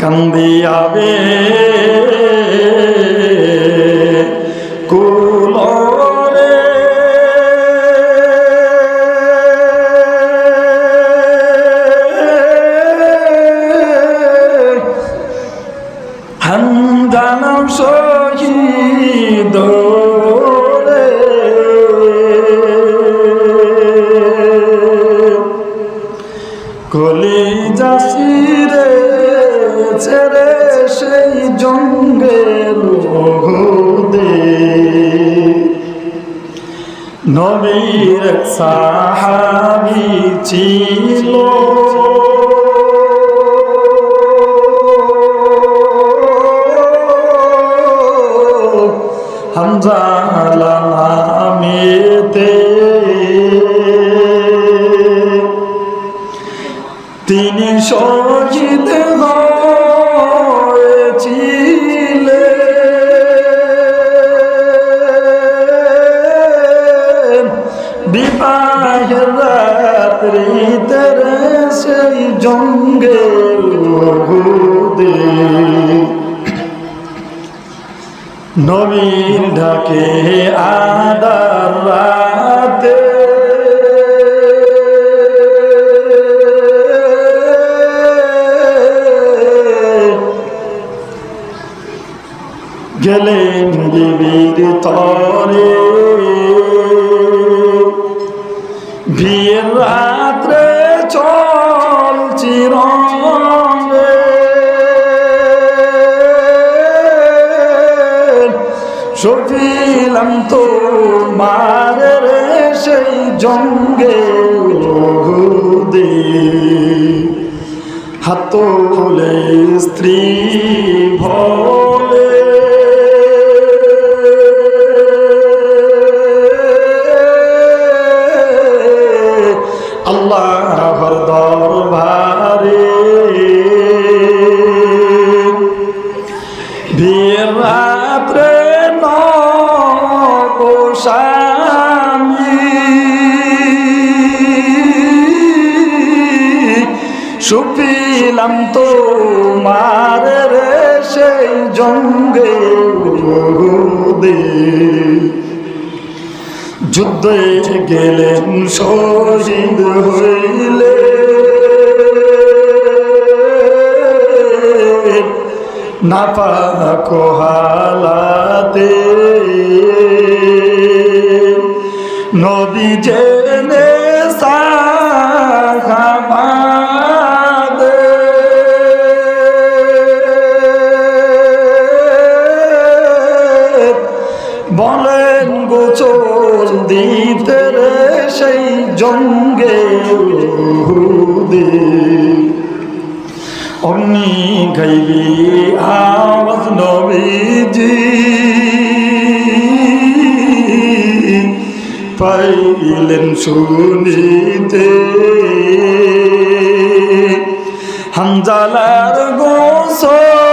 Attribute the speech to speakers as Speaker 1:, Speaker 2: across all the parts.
Speaker 1: কান্দিয়াবে কুলরে সাহাবি ছিল। হামজালামেতে তিনি শহীদ সেই জঙ্গে নবীর ঢাকে আদার রাতে। গেলেন বিবির তরে। সফিলাম তো মারে রে সেই জঙ্গে দে হাত স্ত্রী ভলে যুদ্ধে গেলেন শহীদ হইলে। নাপাক হালাতে। নদী জেনে সাহাবাদে জঙ্গে দে অগ্নি গাইবি আওয়াজ নবীজি। পাইলেন শুনিতে। হামজালার গোসল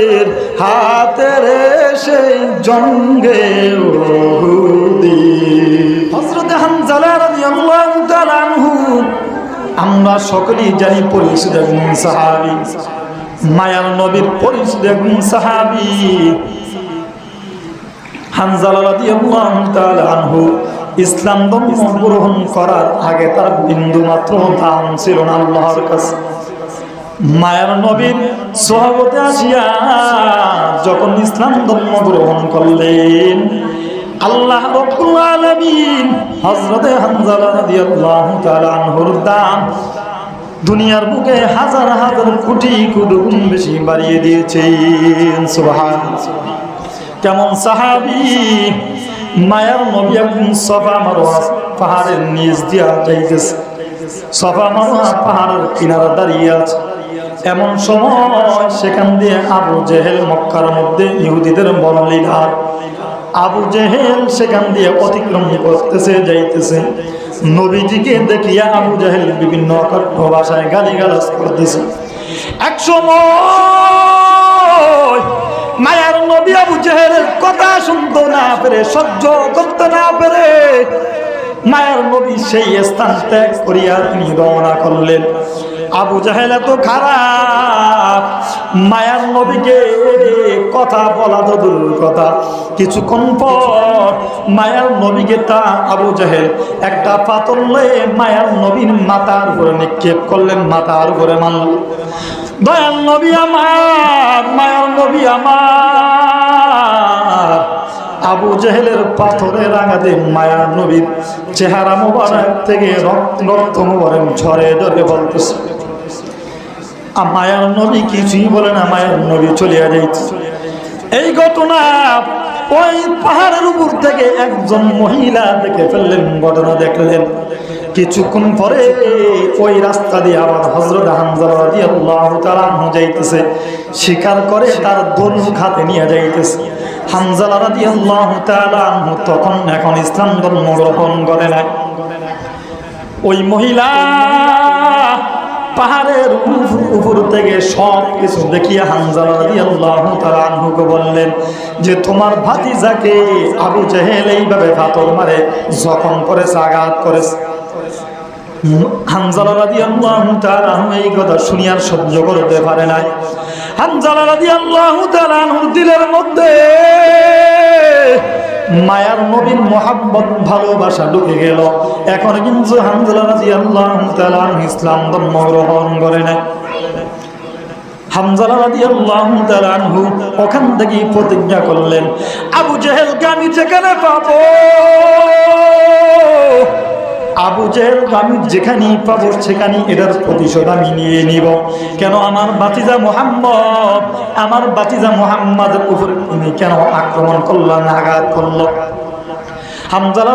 Speaker 1: ফেরেস্তাদের হাতের সেই জঙ্গে আমরা সকলেই জানি পরিচিত একজন সাহাবি, মায়ার নবীর পরিচিত একজন সাহাবি। আনহু ইসলাম ধর্ম গ্রহণ করার আগে তার বিন্দু মাত্র দাম ছিল না আল্লাহর কাছে। মায়ার নবীর সহবতে আসিয়া যখন ইসলাম ধর্ম গ্রহণ করলেন, আল্লাহ রব্বুল আলামিন হযরতে হামজালা রাদিয়াল্লাহু তাআলা আনহুর দাম দুনিয়ার বুকে হাজার হাজার কোটি কোটি বেশি বাড়িয়ে দিয়েছেন। সুবহান কেমন সাহাবী? মায়ার নবী একদিন সফা মারোয়া পাহাড়ের নিচ দিয়া যাইতেছে। সফা মারোয়া পাহাড়ের কিনারা দাঁড়িয়ে আছে। এমন সময় সেখান দিয়ে আবু জেহেল মক্কার মধ্যে ইহুদিদের বনলীলার আবু জেহেল সেখান দিয়ে অতিক্রম করতেছে, যাইতেছে। নবীজিকে দেখিয়া আবু জেহেল বিভিন্ন অকথ্য ভাষায় গালি গালাজ করতেছে। এক সময় মায়ার নবী আবু জেহেলের কথা শুনতে না পেরে, সহ্য করতে না পেরে মায়ার নবী সেই স্থান ত্যাগ করিয়া তিনি রওনা করলেন। আবু জাহেল এত খারাপ। মায়ার নবীকে কথা বলা তো দূর কথা। কিছুক্ষণ পর মায়ার নবীকে তা আবু জাহেল একটা পাতল লয়ে মায়ার নবীর মাথার উপরে নিক্ষেপ করলেন, মাথার উপরে মানল। দয়াল নবী আমার, মায়ার নবী আমার। আবু জেহেলের পাথরের আঘাতে মায়ার নবীর চেহারা মোবারক থেকে রক্ত মোবারক ঝরে ধরে বলতেছে। মায়ার নবী কিছুই বলে না মায়ার নবী চলিয়া যাইছে এই ঘটনা ওই পাহাড়ের উপর থেকে একজন মহিলা দেখে ফেললেন, ঘটনা দেখলেন। কিছুক্ষণ পরে ওই রাস্তা দিয়ে আবার হজরত হামজালা দিয়ে আল্লাহ যাইতেছে। স্বীকার করে তার ধনুক হাতে নিয়ে যাইতেছে। হামজালা রাদি আল্লাহ তালাহ তখন এখন ইসলাম ধর্ম গ্রহণ করে নাই। ওই মহিলা পাহাড়ের উপ- উপর থেকে সব কিছু দেখিয়া হানজালা রাদিয়াল্লাহু তাআলা আনহুকে বললেন যে, তোমার ভাতিজাকে আবু জেহেল এইভাবে পাথর মারে জখম করেছে আঘাত করেছে। হানজালা রাদিয়াল্লাহু তাআলা এই কথা শুনিয়ার সহ্য করতে পারে নাই। দিলের মধ্যে মায়ার নবীর মোহাম্মদ ভালোবাসা ঢুকে গেল। এখন কিন্তু ইসলাম ধর্ম গ্রহণ করে আনহু ওখান থেকে প্রতিজ্ঞা করলেন, আবু জেহেলকে আমি যেখানে পাবো? আবু জেহেল আমি যেখানেই পাবো সেখানে এটার প্রতিশোধ আমি নিয়ে নিব। কেন আমার বাতিজা মোহাম্মদ, আমার বাতিজা মোহাম্মদের উপরে তুমি কেন আক্রমণ করল না আঘাত করল? হামজালা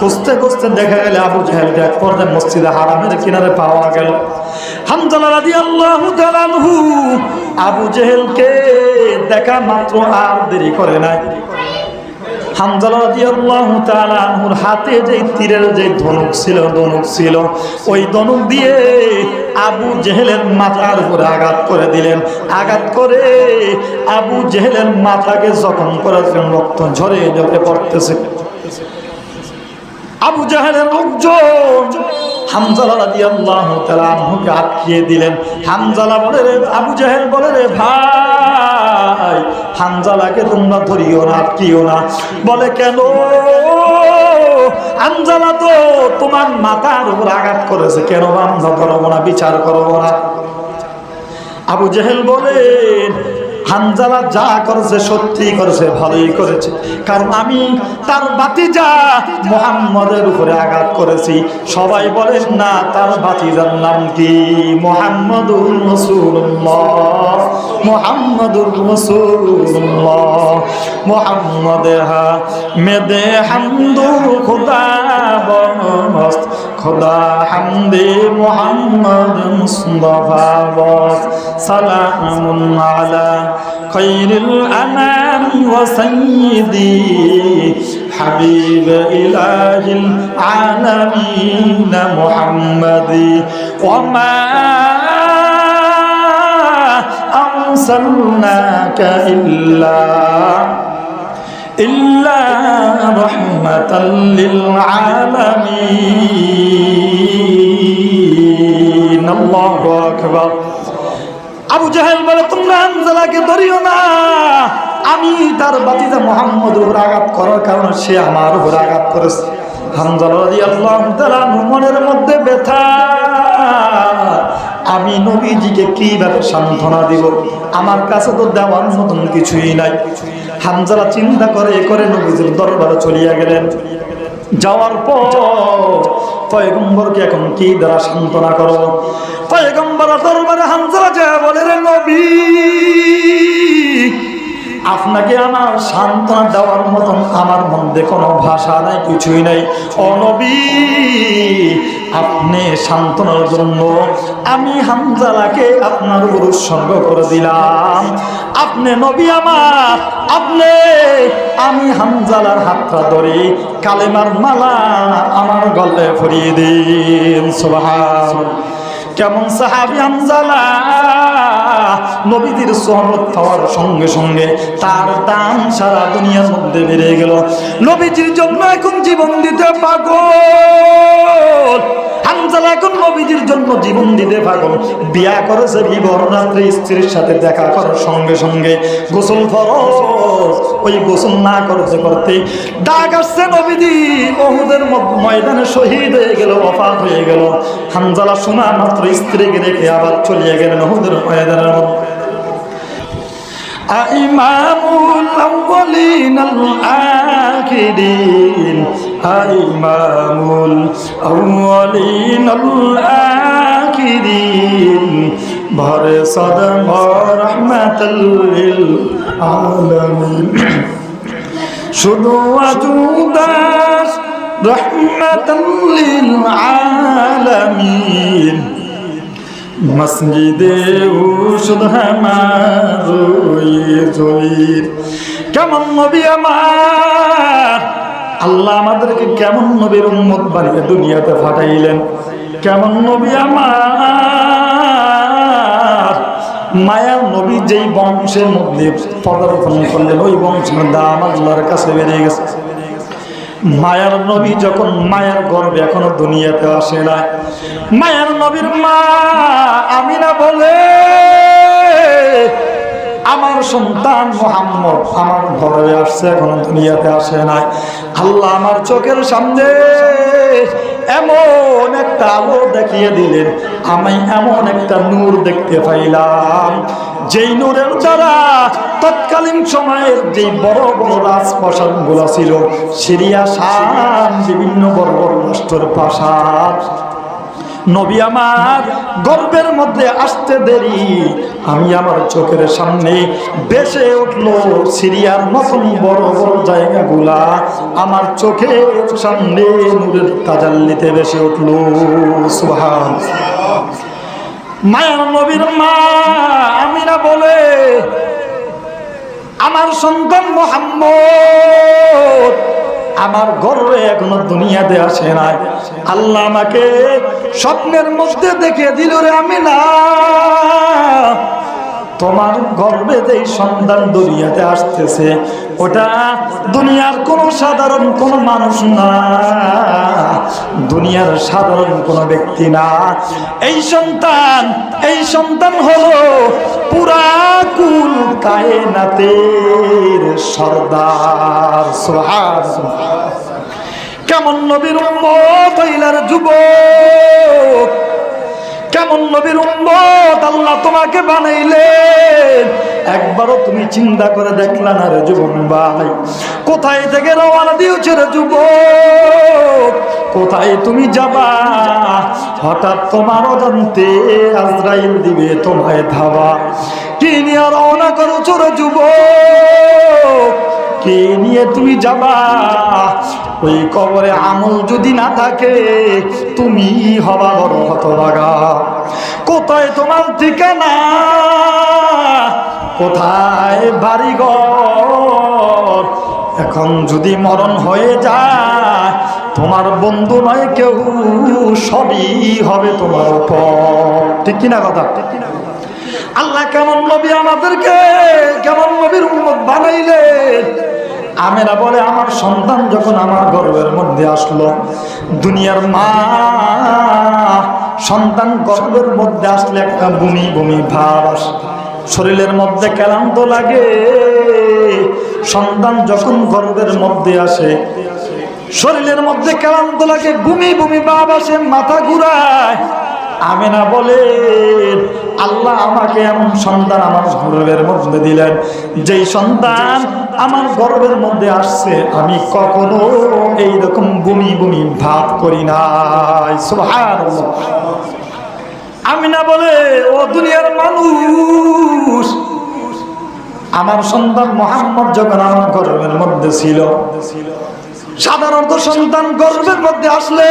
Speaker 1: খুঁজতে দেখা গেল আবু কিনারে আনহু আবু জেহেলকে দেখা মাত্র আর দেরি করে নাই। হামজালা রাদিয়াল্লাহু তাআলা আনহুর হাতে যে তীরের যে ধনুক ছিল ধনুক ছিল, ওই ধনুক দিয়ে আবু জেহেলের মাথার উপরে আঘাত করে দিলেন। আঘাত করে আবু জেহেলের মাথাকে জখম করেছেন রক্ত ঝরে ঝরে পড়তেছে। আবু জাহেলের লোকজন হামজালা রাদিয়াল্লাহু তাআলা আনহুকে আটকিয়ে দিলেন। হামজালা বলে রে, আবু জাহেল বলে রে, ভাই, হামজালাকে তোমরা ধরিও না, আটকিও না। বলে, কেন? হামজালা তো তোমার মাথার উপর আঘাত করেছে। কেন আমরা করব না, বিচার করব না? আবু জেহেল বলেন হানজালা যা করেছে, সত্যি করেছে, ভালোই করেছে। কারণ আমি তার বাতিজা মোহাম্মদের উপরে আঘাত করেছি। সবাই বলেন, না, তার বাতিজার নাম কি? মোহাম্মদুর রসুল্লাহ মোহাম্মদুর রসুল্লাহ মোহাম্মদ মেদে হামদু, খুদা বস্ত খোদা হামদে মোহাম্মদ মুস্তফা বস আলা خير الأنام وسيدي حبيب إله العالمين محمد. وما أرسلناك إلا إلا رحمة للعالمين. الله أكبر. আবু জাহেল বলে, তোমরা ধরিও না। আমি তার বাতিজা মোহাম্মদ উপর আঘাত করার কারণে সে আমার উপর আঘাত করেছে। মনের মধ্যে ব্যথা। আমি নবীজিকে কীভাবে সান্ত্বনা দিব? আমার কাছে তো দেওয়ার মতন কিছুই নাই। হামজালা চিন্তা করে করে নবীজির দরবারে চলিয়া গেলেন। যাওয়ার পর পয়গম্বরকে এখন কি দ্বারা সান্ত্বনা করো পয়গম্বর দরবারে হানসারা যা বলে, রে নবী, আপনাকে আমার সান্ত্বনা দেওয়ার মতন আমার মধ্যে কোনো ভাষা নাই, কিছুই নাই। অনবী আপনি সান্ত্বনার জন্য আমি হামজালাকে আপনার উৎসর্গ করে দিলাম। আপনি নবী আমার, আপনি, আমি হামজালার হাতটা ধরে কালেমার মালা আমার গলে ফরিয়ে দিন, সুবহান। কেমন সাহাবি আমজালা? নবীদের সহমত পাওয়ার সঙ্গে সঙ্গে তার দাম সারা দুনিয়ার মধ্যে বেড়ে গেল। নবীজির জন্য এখন জীবন দিতে পাগল। হামজালা এখন নবীজির জন্য জীবন দিতে পাগল বিয়া করেছে বিবর রাত্রে স্ত্রীর সাথে দেখা করার সঙ্গে সঙ্গে গোসল ফরজ ওই গোসল না করতে করতে ডাক আসছে নবীজি ওহুদের ম- ময়দানে শহীদ হয়ে গেল অফাত হয়ে গেল হামজালা শোনা মাত্র স্ত্রীকে রেখে আবার চলিয়ে গেলেন ওহুদের ময়দানের মধ্যে إمام الأولين الآخرين ইমামুল আউয়ালিন আল আখিরিন ভরে সদম রহমাতাল লিল আলামিন শুধু আজুদাস রহমাতাল লিল আলামিন মসজিদে ওষুধ আমার কেমন নবী আমার আল্লাহ আমাদেরকে কেমন নবীর উম্মত বানিয়ে দুনিয়াতে ফাটাইলেন? কেমন নবী আমার? মায়ার নবী যেই বংশের মধ্যে পদার্পণ করলেন, ওই বংশের দাম আল্লাহর কাছে বেড়ে গেছে। মায়ার নবী যখন মায়ার গর্বে এখনও দুনিয়াতে আসে না মায়ার নবীর মা আমিনা বলে আমার সন্তান মোহাম্মদ আমার ঘরে আসছে, এখন দুনিয়াতে আসে নাই। আল্লাহ আমার চোখের সামনে এমন একটা আলো দেখিয়ে দিলেন। আমি এমন একটা নূর দেখতে পাইলাম। যেই নূরের দ্বারা তৎকালীন সময়ের যে বড় বড় রাজপ্রাসাদগুলা ছিল, সিরিয়া, শাম, বিভিন্ন বড় বড় রাষ্ট্রের প্রাসাদ নবী আমার গর্বের মধ্যে আসতে দেরি। আমি আমার চোখের সামনে বেসে উঠল সিরিয়ার মতন বড় বড় জায়গাগুলা। আমার চোখের সামনে নূরের তাজাল্লিতে বেসে উঠল। সুহান মায়ার নবীর মা, আমিরা বলে, আমার সন্তান মোহাম্মদ আমার গর্বে এখনও দুনিয়াতে আসে নাই। আল্লাহ আমাকে স্বপ্নের মধ্যে দেখে দিল রে আমি না তোমার গর্বে যেই সন্তান দুনিয়াতে আসতেছে, ওটা দুনিয়ার কোন সাধারণ কোন মানুষ না। দুনিয়ার সাধারণ কোন ব্যক্তি না। এই সন্তান এই সন্তান হলো পুরা কুল কায়নাতের সর্দার। সোহার কেমন নবীর হইলার যুবক? কেমন নবীর উম্মত আল্লাহ তোমাকে বানাইলেন? একবারও তুমি চিন্তা করে দেখলা না রে যুবক ভাই। কোথায় থেকে রওনা দিয়েছে রে যুবক? কোথায় তুমি যাবা? হঠাৎ তোমার অজান্তে আজরাইল দিবে তোমায় ধাবা কি নিয়ে রওনা করছ রে যুবক? কে নিয়ে তুমি যাবা? ওই কবরে আমল যদি না থাকে, তুমি হবা বড় হতভাগা। কোথায় তোমার ঠিকানা? কোথায় বাড়ি বাড়িঘর? এখন যদি মরণ হয়ে যায়, তোমার বন্ধু নয় কেউ, সবই হবে তোমার উপর। ঠিক কিনা কথা? আল্লাহ কেমন নবী আমাদেরকে? কেমন নবীর উম্মত বানাইলেন আমেরা বলে, আমার সন্তান যখন আমার গর্বের মধ্যে আসলো, দুনিয়ার মা সন্তান গর্বের মধ্যে আসলে একটা বমি বমি ভাব আসে। শরীরের মধ্যে ক্লান্ত লাগে। সন্তান যখন গর্বের মধ্যে আসে, শরীরের মধ্যে ক্লান্ত লাগে, বমি বমি ভাব আসে, মাথা ঘুরায়। আমেনা বলে, আল্লাহ আমাকে এমন সন্তান আমার গর্বের মধ্যে দিলেন। যেই সন্তান আমার গর্বের মধ্যে আসছে, আমি কখনো এইরকম বমি বমি ভাব করি নাই। সুবহানাল্লাহ। আমিনা বলে, ও দুনিয়ার মানুষ, আমার সন্তান মোহাম্মদ যখন আমার গর্বের মধ্যে ছিল, সাধারণত সন্তান গর্বের মধ্যে আসলে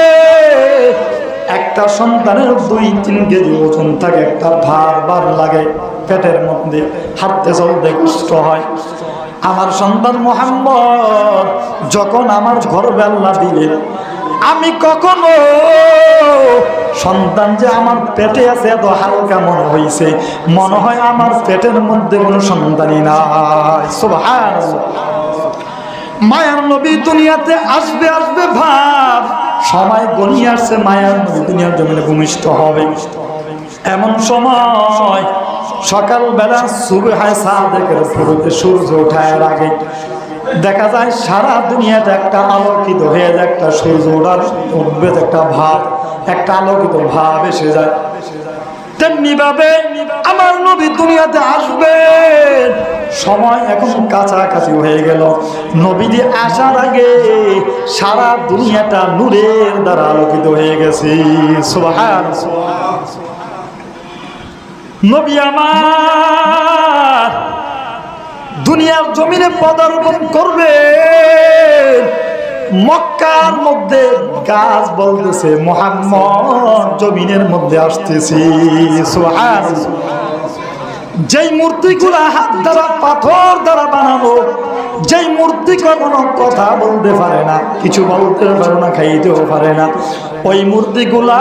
Speaker 1: একটা সন্তানের দুই তিন কেজি ওজন থাকে, একটা ভার বার লাগে, পেটের মধ্যে হাঁটতে চলতে কষ্ট হয়। আমার সন্তান মোহাম্মদ, যখন আমার ঘর বেল্লা দিলেন আমি কখনো সন্তান যে আমার পেটে আছে এত হালকা মনে হয়েছে মনে হয় আমার পেটের মধ্যে কোনো সন্তানই নাই। মায়ার নবী দুনিয়াতে আসবে আসবে ভাব। সময় গনিয়ে আসছে মায়ার দুনিয়ার জমিনে ভূমিষ্ঠ হবে। এমন সময় সকালবেলা সুবহায় সাদেকের শুরুতে সূর্য ওঠার আগে। দেখা যায় সারা দুনিয়াটা একটা আলোকিত হয়ে যায়, একটা সূর্য ওঠার উঠবে একটা ভাব, একটা আলোকিত ভাব এসে যায়। তেমনি ভাবে আমার নবী দুনিয়াতে আসবে সময় এখন কাছাকাছি হয়ে গেল। নবীজি আসার আগে সারা দুনিয়াটা নূরের দ্বারা আলোকিত হয়ে গেছে। সুবহান নবী আমার, দুনিয়ার জমিনে পদার্পণ করবে। মক্কার মধ্যে গাছ বলতেছে, মোহাম্মদ জমিনের মধ্যে আসতেছি। সুবহান। যেই মূর্তিগুলা হাত দ্বারা, পাথর দ্বারা বানানো, যেই মূর্তি কখনো কথা বলতে পারে না, কিছু বলতে পারে না, খাইতেও পারে না, ওই মূর্তিগুলা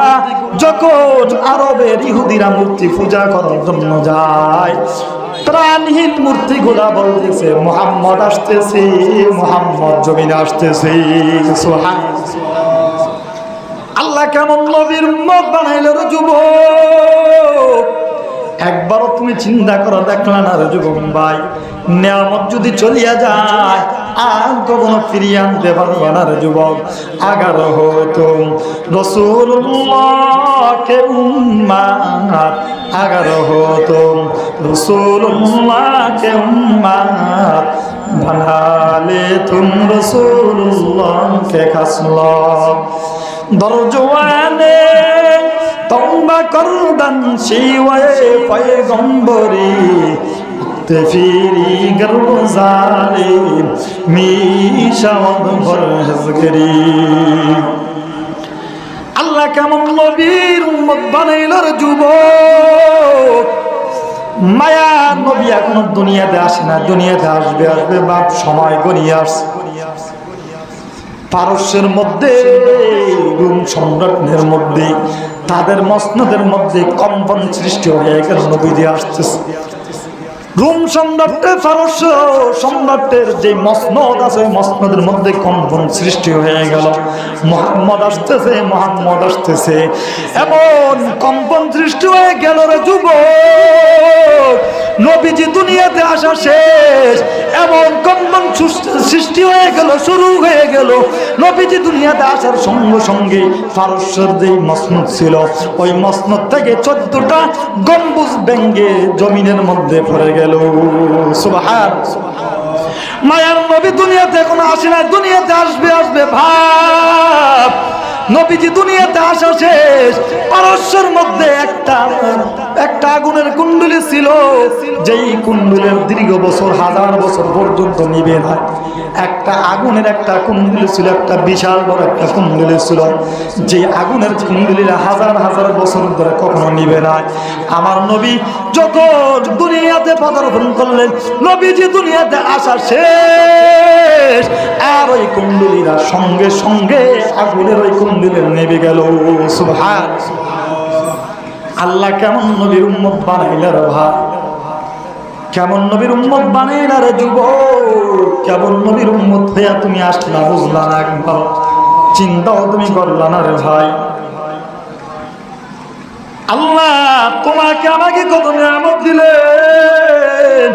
Speaker 1: যখন আরবের ইহুদিরা মূর্তি পূজা করার জন্য যায় প্রাণহীন মূর্তিগুলা বলতেছে, মোহাম্মদ আসতেছে, মোহাম্মদ জমিনে আসতেছে। আল্লাহ কেমন নবীর মত বানাইল যুবক? একবারও তুমি চিন্তা করো দেখলা না যুবক ভাই। নিয়ামত যদি চলিয়া যায়, আর কখনো ফিরিয়ে আনতে পারবে না রে যুবক। আগার হতো রসুল্লাহকে উম্মাত। আগার হতো রসুল্লাহকে উম্মাত। বানালে তুম রসুল্লাহকে খাসলাম দরজওয়ানে আল্লাহ কেমন নবীর বানাইল রে যুবক মায়া নবী এখনও দুনিয়াতে আসে না, দুনিয়াতে আসবে আসবে, বাপ সময় গড়িয়ে আসছে। পারস্যের মধ্যে সম্রাটের মধ্যে তাদের মসনদের মধ্যে কম্পন সৃষ্টি হয়ে গেল নবী দিয়ে আসতেছে। রুম সম্রাটের পারস্য সম্রাটের যে মসনদ আছে, মসনদের মধ্যে কম্পন সৃষ্টি হয়ে গেল। মোহাম্মদ আসতেছে মোহাম্মদ আসতেছে। এমন কম্পন সৃষ্টি হয়ে গেল রে যুবক। নবীজি দুনিয়াতে আসা শেষ। এমন কম্পন সৃষ্টি হয়ে গেল, শুরু হয়ে গেল। নবীজি দুনিয়াতে আসার সঙ্গে সঙ্গে ফারস্যের যে মসনদ ছিল, ওই মসনদ থেকে চোদ্দটা গম্বুজ ব্যঙ্গে জমিনের মধ্যে পড়ে গেল। সুবাহার মায়ার নবী দুনিয়াতে এখন আসে না দুনিয়াতে আসবে আসবে ভাব। নবীজি দুনিয়াতে আসা শেষ। পারস্যের মধ্যে একটা একটা আগুনের কুণ্ডলী ছিল। যেই কুণ্ডলের দীর্ঘ বছর, হাজার বছর পর্যন্ত নিবে না। একটা আগুনের একটা কুণ্ডলী ছিল, একটা বিশাল বড় একটা কুণ্ডলী ছিল। যে আগুনের কুণ্ডলীরা হাজার হাজার বছর ধরে কখনো নিবে না। আমার নবী যত দুনিয়াতে পদার্পণ করলেন, নবীজি দুনিয়াতে আসা শেষ। আর ওই কুণ্ডলীরা সঙ্গে সঙ্গে আগুনের ওই কুণ্ডলীর নেবে গেল আল্লাহ কেমন নবীর উম্মত বানাইলার ভাই? কেমন নবীর উম্মত বানাইলার যুব কেমন নবীর উম্মত হইয়া তুমি আসলা, বুঝলা না একবার? চিন্তাও তুমি করলা না রে ভাই? আল্লাহ তোমাকে আমাকে কত নিয়ামত দিলেন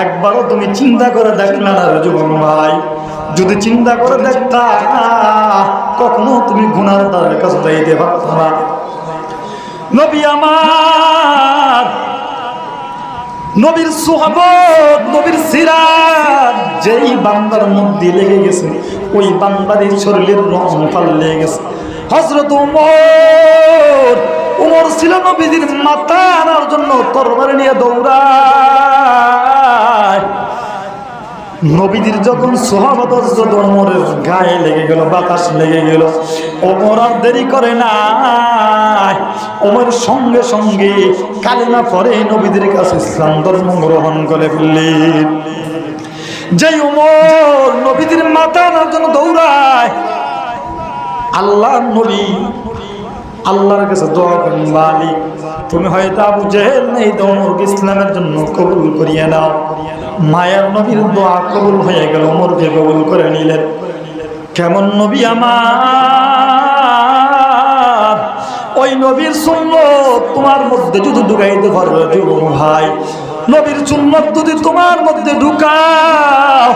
Speaker 1: একবারও তুমি চিন্তা করে দেখলা না রে যুবক ভাই। যদি চিন্তা করে দেখতা কখনো তুমি গুনার তার কাছে যাইতে পারত না। নবী আমার, নবীর সোহাবত, নবীর সিরাত, যেই বান্দার মধ্যে লেগে গেছে, ওই বান্দারের শরীরের রং পাল্লে গেছে। হজরত উমর উমর ছিল নবীজির মাথা আনার জন্য তরবারি নিয়ে দৌড়ায়। নবীজির যখন সোহাবত গায়ে লেগে গেল, বাতাস লেগে গেল, ওমর আর দেরি করে না। ওমর সঙ্গে সঙ্গে কালিমা পরে নবীদের কাছে ইসলাম ধর্ম গ্রহণ করে ফেললেন যে ওমর নবীদের মাথা আনার জন্য দৌড়ায়, আল্লাহ নবী, আল্লাহর কাছে দোয়া করেন, মালিক, তুমি হয়তো আবু জেহেল নেই ওমরকে ইসলামের জন্য কবুল করিয়ে নাও। মায়ের নবীর দোয়া কবুল হয়ে গেল ওমরকে কবুল করে নিলেন। কেমন নবী আমার? ওই নবীর সৈন্য তোমার মধ্যে যদি ঢুকাইতে পারবে যুব ভাই। নবীর সুন্নত যদি তোমার মধ্যে ঢুকাও,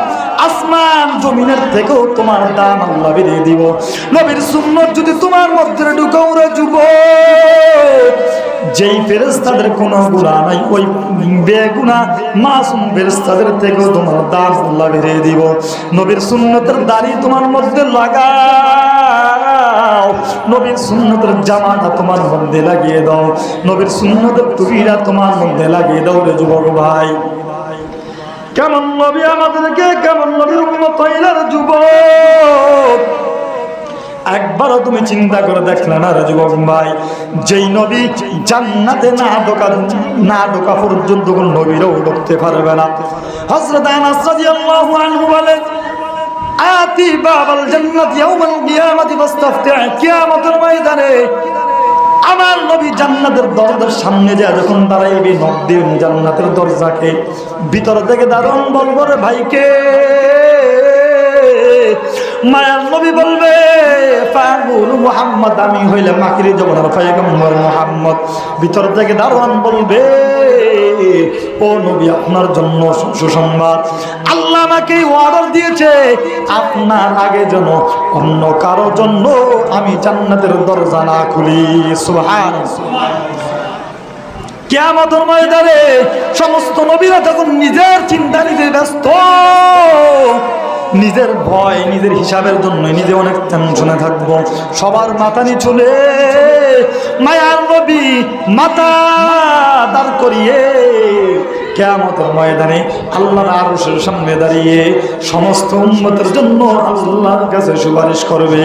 Speaker 1: আসমান জমিনের থেকেও তোমার দাম আল্লাহ বেরিয়ে দিব। নবীর সুন্নত যদি তোমার মধ্যে ঢুকাও রে যুব যেই ফেরেস্তাদের কোনো গুণা নাই, ওই বেগুনা মাসুম ফেরেস্তাদের থেকেও তোমার দাম আল্লাহ বেরিয়ে দিব। নবীর সুন্নতের দাড়ি তোমার মধ্যে লাগাও নবীর সুন্নতের জামাটা তোমার মধ্যে লাগিয়ে দাও। নবীর সুন্নতের টুপিটা তোমার মধ্যে লাগিয়ে দাও রে যুবক ভাই। কেমন নবী আমাদেরকে, কেমন উম্মত হইলার যুবক? একবারও তুমি চিন্তা করে দেখলে না রে যুবক ভাই? যেই নবী জান্নাতে না ঢোকা না ঢোকা পর্যন্ত নবীরও ঢুকতে পারবে না। হযরত আনাস রাদিয়াল্লাহু আনহু বলেন আতি বাবাল জান্নাত ইয়াউমাল কিয়ামাতি ফাস্তাফতি' কিয়ামতের ময়দানে আমার নবী জান্নাতের দরজার সামনে যা যখন দাঁড়াইবে নব দিন জান্নাতের দরজাকে ভিতর থেকে দারুণ বলব রে ভাইকে। মায়ার নবী বলবে পাগুল মুহাম্মদ, আমি হইলে মাকিরি জবনার পয়গম্বর মুহাম্মদ। ভিতর থেকে দারোয়ান বলবে ও নবী, আপনার জন্য সুসংবাদ। আল্লাহ আমাকে অর্ডার দিয়েছে, আপনার আগে যেন অন্য কারও জন্য আমি জান্নাতের দরজা না খুলি। সুবহান কেয়ামতের ময়দানে সমস্ত নবীরা যখন নিজের চিন্তা নিজে ব্যস্ত, নিজের ভয়, নিজের হিসাবের জন্য নিজে অনেক টেনশনে থাকব। সবার মাথা নিচুলে মায়ার নবী মাথা দাঁড় করিয়ে কেয়ামতের ময়দানে আল্লাহর আরশের সামনে দাঁড়িয়ে সমস্ত উন্মতের জন্য আল্লাহর কাছে সুপারিশ করবে।